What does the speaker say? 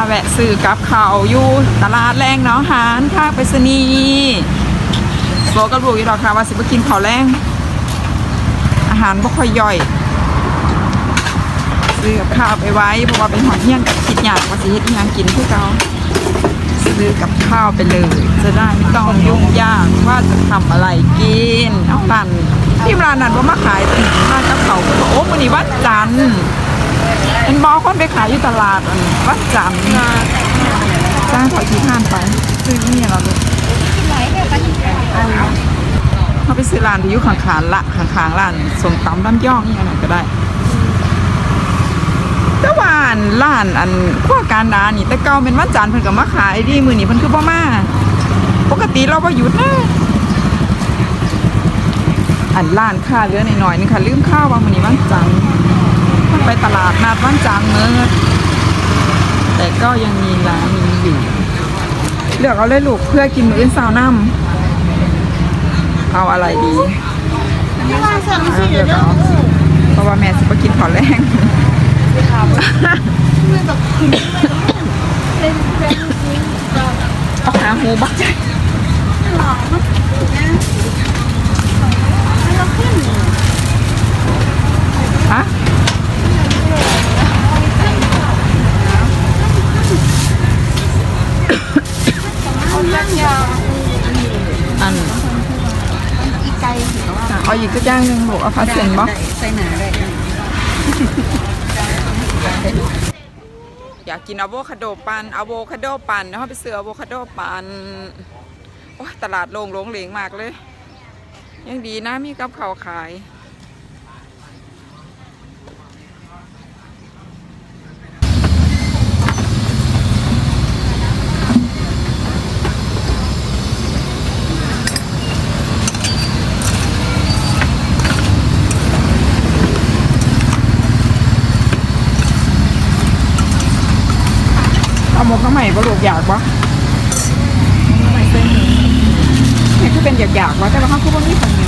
าแวะซื้อกับเขาวอยู่ตลาดแรงเนาะหารค่าไปรษณีโบกับลูกอีดอกค่ะว่าสิบกินข้าวแรง อาหารบ่ค่อยย่อย ซื้อกับข้าวไปไว้เพราะว่าเป็นหอนเที่ยงกับคิดอยากว่าสิเฮ็ดยังกินคือเก่าซื้อกับข้าวไปเลย จะได้ไม่ต้องยุ่งยากว่าจะทำอะไรกินเอาร้านที่ร้านนั้นว่ามาขายติร้านกับเขาวโอ้วันนี้วันจันทร์ เป็นบอคนไปขายอยู่ตลาดอันวันจันทร์จ้างถอยที่ท่านไปซื้อนี่เราเลยเขาไปซื้อร้านที่อยู่ข้างๆละข้างๆร้านสมตำร้านย่องนี่อะไรก็ได้แต่ว่าอันร้านอันขั้วการดานี่แต่เก่าเป็นวันจันทร์เพิ่นก็มาขายดีมือนี้เพิ่นคือบ่มาปกติเราบ่หยุดนะอันร้านค้าเหลือหน่อยๆนึงค่ะลืมข้าวว่ามื้อนี้วันจันทร์ ไปตลาดนัดวันจันทร์เมื่อแต่ก็ยังมีร้านนี้อยู่เลือกเอาเลยลูกเพื่อกินมื้ออื่นเช้าน้ำเอาอะไรดีที่ว่าสั่งเอาสิเลืเดี๋ยอวกเด้อเอาเพราะว่าแม่สิบ่กินข้าวแรงมันแบบขึ้นเป็นแบงค์จริงก็เอาหาหูบักใจ หลอกมันนะให้เราขึ้น ฮะ เอันอีไก่ถือว่าเอาอีกกอย่างหนึ่งลูกเอาพัสเซนบ่ใส่หนาได้อยากกินอะโวคาโดปันอะโวคาโดปันเนาะไปซื้ออะโวคาโดปันโอ้ยตลาดโล่งโลงเหลงมากเลย ยังดีนะมีกับเขาวขาย เอาหมกข้าวใหม่บ่ลูกอยากบ่ไม่เส้นนี่คือเป็นอยากๆว่าแต่ว่าเขาคือบ่มีข้าวเหนียว